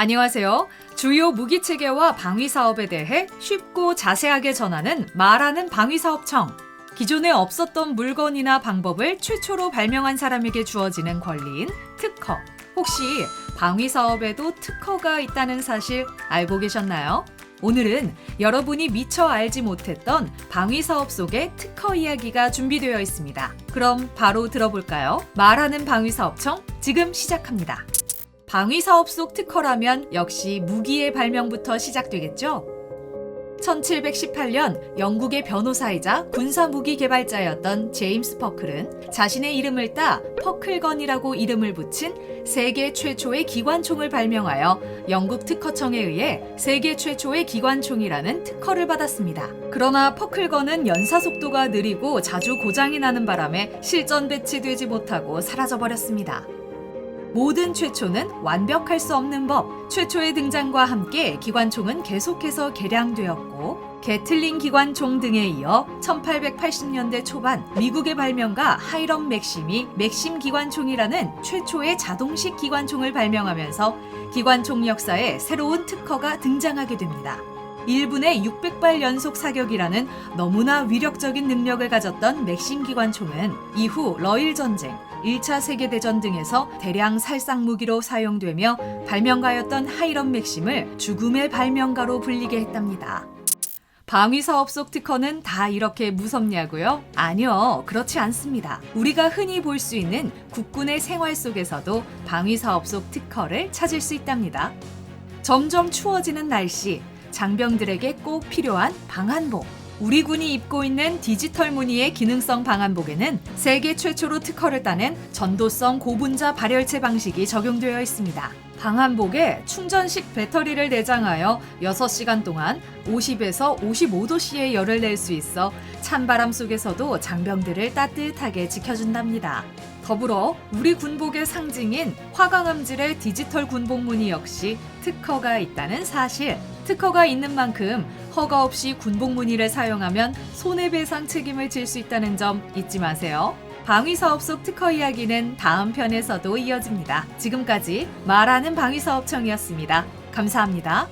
안녕하세요. 주요 무기 체계와 방위 사업에 대해 쉽고 자세하게 전하는 말하는 방위 사업청. 기존에 없었던 물건이나 방법을 최초로 발명한 사람에게 주어지는 권리인 특허. 혹시 방위 사업에도 특허가 있다는 사실 알고 계셨나요? 오늘은 여러분이 미처 알지 못했던 방위 사업 속의 특허 이야기가 준비되어 있습니다. 그럼 바로 들어볼까요? 말하는 방위 사업청 지금 시작합니다. 방위 사업 속 특허라면 역시 무기의 발명부터 시작되겠죠? 1718년 영국의 변호사이자 군사 무기 개발자였던 제임스 퍼클은 자신의 이름을 따 퍼클건이라고 이름을 붙인 세계 최초의 기관총을 발명하여 영국 특허청에 의해 세계 최초의 기관총이라는 특허를 받았습니다. 그러나 퍼클건은 연사 속도가 느리고 자주 고장이 나는 바람에 실전 배치되지 못하고 사라져 버렸습니다. 모든 최초는 완벽할 수 없는 법. 최초의 등장과 함께 기관총은 계속해서 개량되었고 게틀링 기관총 등에 이어 1880년대 초반 미국의 발명가 하이럼 맥심이 맥심 기관총이라는 최초의 자동식 기관총을 발명하면서 기관총 역사에 새로운 특허가 등장하게 됩니다. 1분에 600발 연속 사격이라는 너무나 위력적인 능력을 가졌던 맥심 기관총은 이후 러일 전쟁, 1차 세계대전 등에서 대량 살상 무기로 사용되며 발명가였던 하이런 맥심을 죽음의 발명가로 불리게 했답니다. 방위 사업 속 특허는 다 이렇게 무섭냐고요? 아니요, 그렇지 않습니다. 우리가 흔히 볼 수 있는 국군의 생활 속에서도 방위 사업 속 특허를 찾을 수 있답니다. 점점 추워지는 날씨, 장병들에게 꼭 필요한 방한복. 우리 군이 입고 있는 디지털 무늬의 기능성 방한복에는 세계 최초로 특허를 따낸 전도성 고분자 발열체 방식이 적용되어 있습니다. 방한복에 충전식 배터리를 내장하여 6시간 동안 50에서 55도씨의 열을 낼 수 있어 찬바람 속에서도 장병들을 따뜻하게 지켜준답니다. 더불어 우리 군복의 상징인 화강암질의 디지털 군복 무늬 역시 특허가 있다는 사실. 특허가 있는 만큼 허가 없이 군복 무늬를 사용하면 손해배상 책임을 질 수 있다는 점 잊지 마세요. 방위 사업 속 특허 이야기는 다음 편에서도 이어집니다. 지금까지 말하는 방위 사업청이었습니다. 감사합니다.